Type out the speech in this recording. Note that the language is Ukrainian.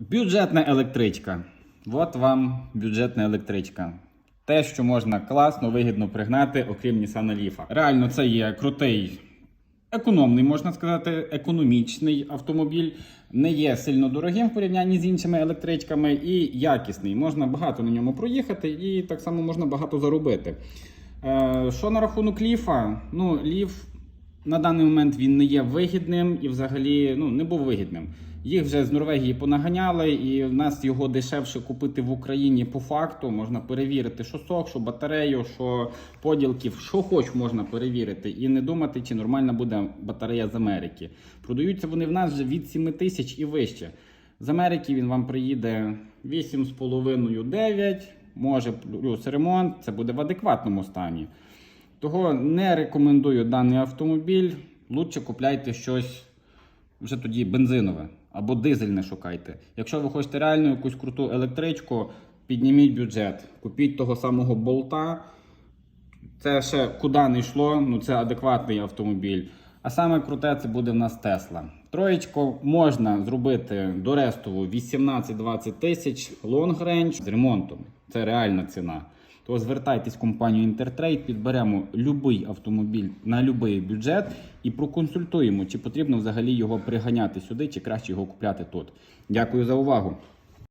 Бюджетна електричка. От вам бюджетна електричка. Те, що можна класно, вигідно пригнати, окрім Nissan Leaf. Реально, це є крутий, економний, можна сказати, економічний автомобіль. Не є сильно дорогим в порівнянні з іншими електричками і якісний. Можна багато на ньому проїхати і так само можна багато заробити. Е, що на рахунок ліфа? Ну, ліф на даний момент він не є вигідним і взагалі ну, не був вигідним. Їх вже з Норвегії понаганяли, і в нас його дешевше купити в Україні по факту. Можна перевірити, що сок, що батарею, що поділків, що хоч можна перевірити, і не думати, чи нормальна буде батарея з Америки. Продаються вони в нас вже від 7 тисяч і вище. З Америки він вам приїде 8,5-9, може плюс ремонт, це буде в адекватному стані. Того не рекомендую даний автомобіль. Лучше купляйте щось вже тоді бензинове або дизельне шукайте. Якщо ви хочете реально якусь круту електричку, підніміть бюджет, купіть того самого болта. Це ще куди не йшло, ну це адекватний автомобіль. А саме круте це буде в нас Тесла. Троєчку можна зробити до рестову 18-20 тисяч лонг рейндж з ремонтом. Це реальна ціна. То звертайтесь в компанію Інтертрейд, підберемо будь-який автомобіль на будь-який бюджет і проконсультуємо, чи потрібно взагалі його приганяти сюди, чи краще його купляти тут. Дякую за увагу.